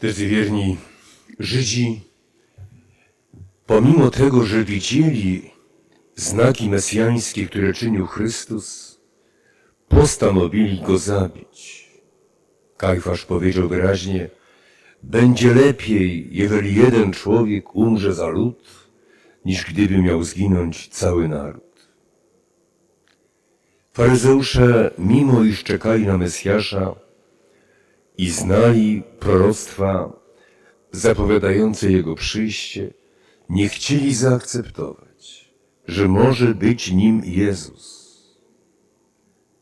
Drodzy wierni, Żydzi, pomimo tego, że widzieli znaki mesjańskie, które czynił Chrystus, postanowili go zabić. Kajfasz powiedział wyraźnie, będzie lepiej, jeżeli jeden człowiek umrze za lud, niż gdyby miał zginąć cały naród. Faryzeusze, mimo iż czekali na Mesjasza i znali proroctwa zapowiadające Jego przyjście, nie chcieli zaakceptować, że może być nim Jezus.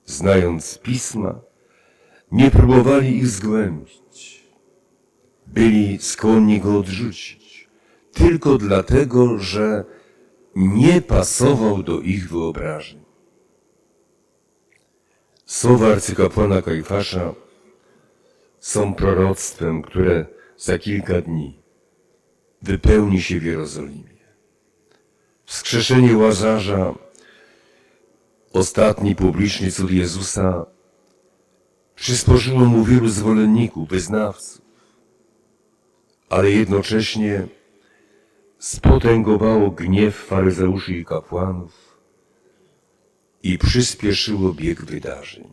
Znając Pisma, nie próbowali ich zgłębić. Byli skłonni go odrzucić, tylko dlatego, że nie pasował do ich wyobrażeń. Słowa arcykapłana Kajfasza są proroctwem, które za kilka dni wypełni się w Jerozolimie. Wskrzeszenie Łazarza, ostatni publiczny cud Jezusa, przysporzyło mu wielu zwolenników, wyznawców, ale jednocześnie spotęgowało gniew faryzeuszy i kapłanów i przyspieszyło bieg wydarzeń.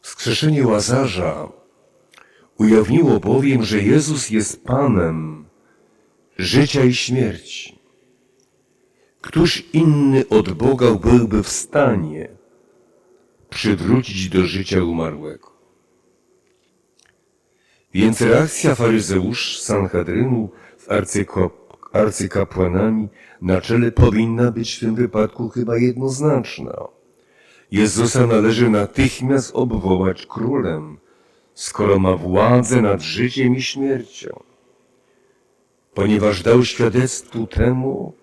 Wskrzeszenie Łazarza ujawniło bowiem, że Jezus jest Panem życia i śmierci. Któż inny od Boga byłby w stanie przywrócić do życia umarłego? Więc reakcja faryzeusz Sanhedrynu z arcykap- arcykapłanami na czele powinna być w tym wypadku chyba jednoznaczna. Jezusa należy natychmiast obwołać królem, skoro ma władzę nad życiem i śmiercią, ponieważ dał świadectwu temu,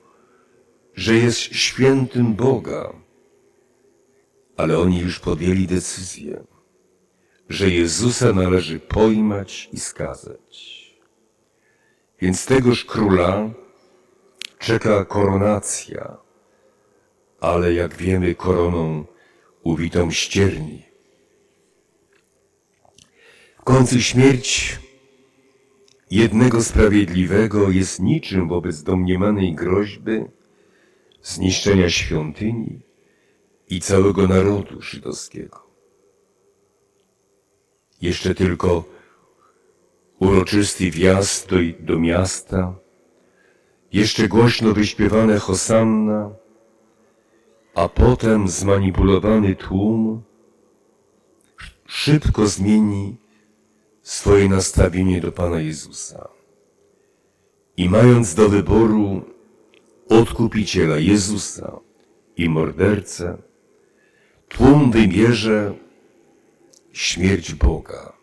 że jest świętym Boga. Ale oni już podjęli decyzję, że Jezusa należy pojmać i skazać. Więc tegoż króla czeka koronacja, ale jak wiemy, koroną uwitą ścierni. W końcu śmierć jednego sprawiedliwego jest niczym wobec domniemanej groźby zniszczenia świątyni i całego narodu żydowskiego. Jeszcze tylko uroczysty wjazd do, do miasta, jeszcze głośno wyśpiewane hosanna, a potem zmanipulowany tłum szybko zmieni swoje nastawienie do Pana Jezusa. I mając do wyboru odkupiciela Jezusa i mordercę, tłum wybierze śmierć Boga.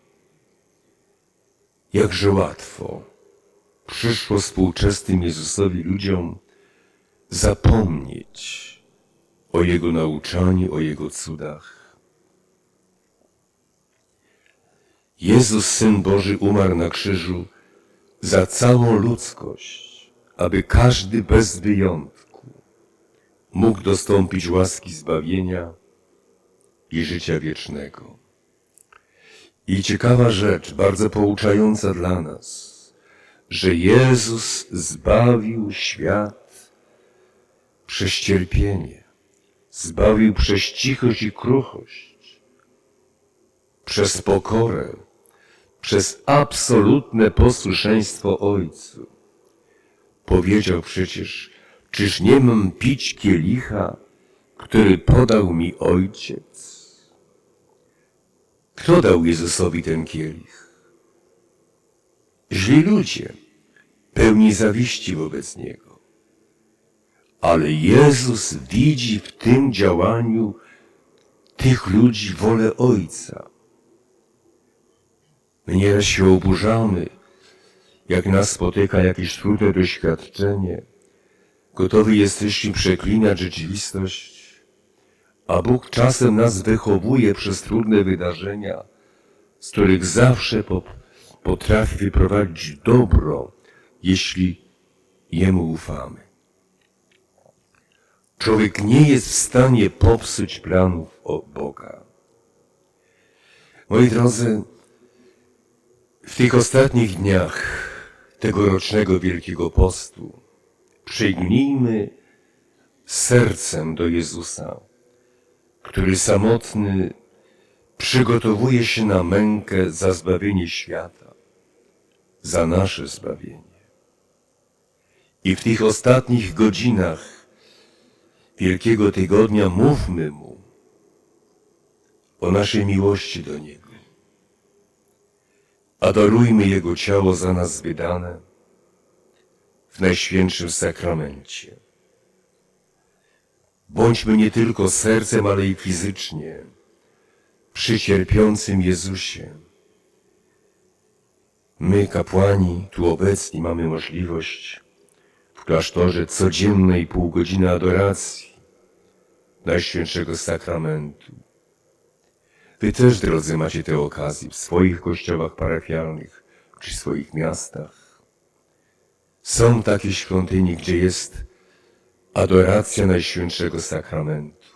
Jakże łatwo przyszło współczesnym Jezusowi ludziom zapomnieć o Jego nauczaniu, o Jego cudach. Jezus, Syn Boży, umarł na krzyżu za całą ludzkość, aby każdy bez wyjątku mógł dostąpić łaski zbawienia i życia wiecznego. I ciekawa rzecz, bardzo pouczająca dla nas, że Jezus zbawił świat przez cierpienie, zbawił przez cichość i kruchość, przez pokorę, przez absolutne posłuszeństwo Ojcu. Powiedział przecież, czyż nie mam pić kielicha, który podał mi Ojciec? Kto dał Jezusowi ten kielich? Źli ludzie, pełni zawiści wobec Niego. Ale Jezus widzi w tym działaniu tych ludzi wolę Ojca. My nieraz się oburzamy, jak nas spotyka jakieś trudne doświadczenie. Gotowi jesteśmy przeklinać rzeczywistość, a Bóg czasem nas wychowuje przez trudne wydarzenia, z których zawsze po, potrafi wyprowadzić dobro, jeśli Jemu ufamy. Człowiek nie jest w stanie popsuć planów Boga. Moi drodzy, W tych ostatnich dniach tegorocznego Wielkiego Postu przygnijmy sercem do Jezusa, który samotny przygotowuje się na mękę za zbawienie świata, za nasze zbawienie. I w tych ostatnich godzinach Wielkiego Tygodnia mówmy Mu o naszej miłości do Niego. Adorujmy Jego ciało za nas wydane w Najświętszym Sakramencie. Bądźmy nie tylko sercem, ale i fizycznie przy cierpiącym Jezusie. My, kapłani, tu obecni, mamy możliwość w klasztorze codziennej pół godziny adoracji Najświętszego Sakramentu. Wy też, drodzy, macie tę okazję w swoich kościołach parafialnych czy swoich miastach. Są takie świątynie, gdzie jest adoracja Najświętszego Sakramentu.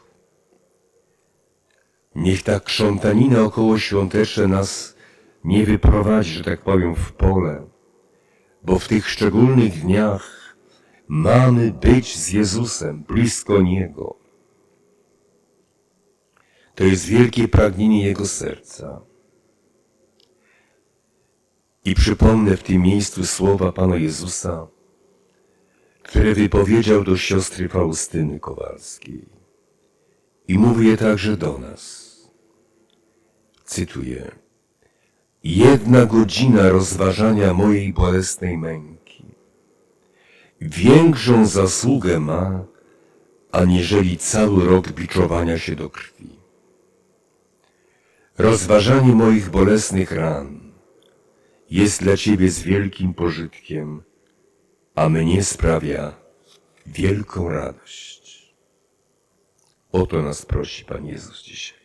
Niech ta krzątanina około świąteczna nas nie wyprowadzi, że tak powiem, w pole, bo w tych szczególnych dniach mamy być z Jezusem, blisko Niego. To jest wielkie pragnienie Jego serca. I przypomnę w tym miejscu słowa Pana Jezusa, które wypowiedział do siostry Faustyny Kowalskiej. I mówi je także do nas. Cytuję. Jedna godzina rozważania mojej bolesnej męki większą zasługę ma, aniżeli cały rok biczowania się do krwi. Rozważanie moich bolesnych ran jest dla Ciebie z wielkim pożytkiem, a mnie sprawia wielką radość. O to nas prosi Pan Jezus dzisiaj.